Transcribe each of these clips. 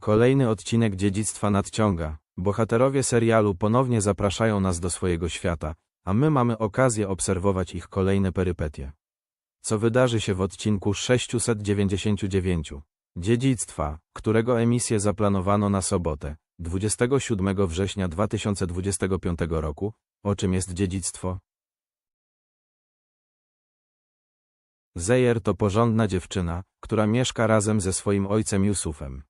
Kolejny odcinek dziedzictwa nadciąga. Bohaterowie serialu ponownie zapraszają nas do swojego świata, a my mamy okazję obserwować ich kolejne perypetie. Co wydarzy się w odcinku 699? Dziedzictwa, którego emisję zaplanowano na sobotę, 27 września 2025 roku. O czym jest dziedzictwo? Zejer to porządna dziewczyna, która mieszka razem ze swoim ojcem Jusufem.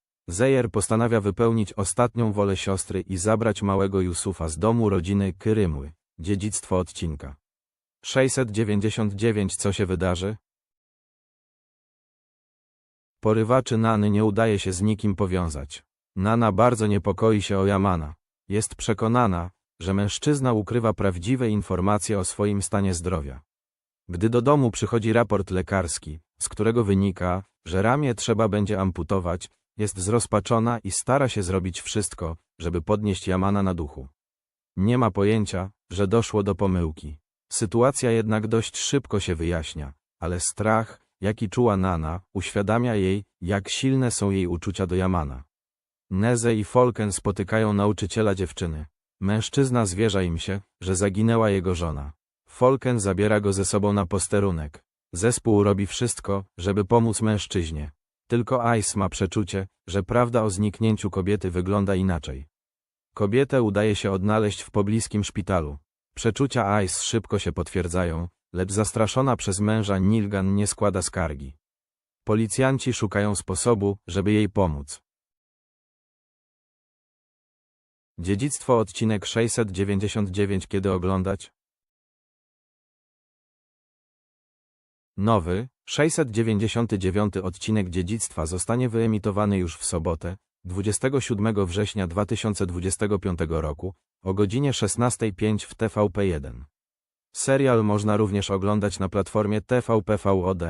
Zejer postanawia wypełnić ostatnią wolę siostry i zabrać małego Jusufa z domu rodziny Kyrymły. Dziedzictwo odcinka. 699 Co się wydarzy? Porywaczy Nany nie udaje się z nikim powiązać. Nana bardzo niepokoi się o Jamana. Jest przekonana, że mężczyzna ukrywa prawdziwe informacje o swoim stanie zdrowia. Gdy do domu przychodzi raport lekarski, z którego wynika, że ramię trzeba będzie amputować, jest zrozpaczona i stara się zrobić wszystko, żeby podnieść Jamana na duchu. Nie ma pojęcia, że doszło do pomyłki. Sytuacja jednak dość szybko się wyjaśnia, ale strach, jaki czuła Nana, uświadamia jej, jak silne są jej uczucia do Jamana. Neze i Folken spotykają nauczyciela dziewczyny. Mężczyzna zwierza im się, że zaginęła jego żona. Folken zabiera go ze sobą na posterunek. Zespół robi wszystko, żeby pomóc mężczyźnie. Tylko Ice ma przeczucie, że prawda o zniknięciu kobiety wygląda inaczej. Kobietę udaje się odnaleźć w pobliskim szpitalu. Przeczucia Ice szybko się potwierdzają, lecz zastraszona przez męża Nilgan nie składa skargi. Policjanci szukają sposobu, żeby jej pomóc. Dziedzictwo odcinek 699 Kiedy oglądać? Nowy, 699 odcinek Dziedzictwa zostanie wyemitowany już w sobotę, 27 września 2025 roku, o godzinie 16.05 w TVP1. Serial można również oglądać na platformie TVP VOD.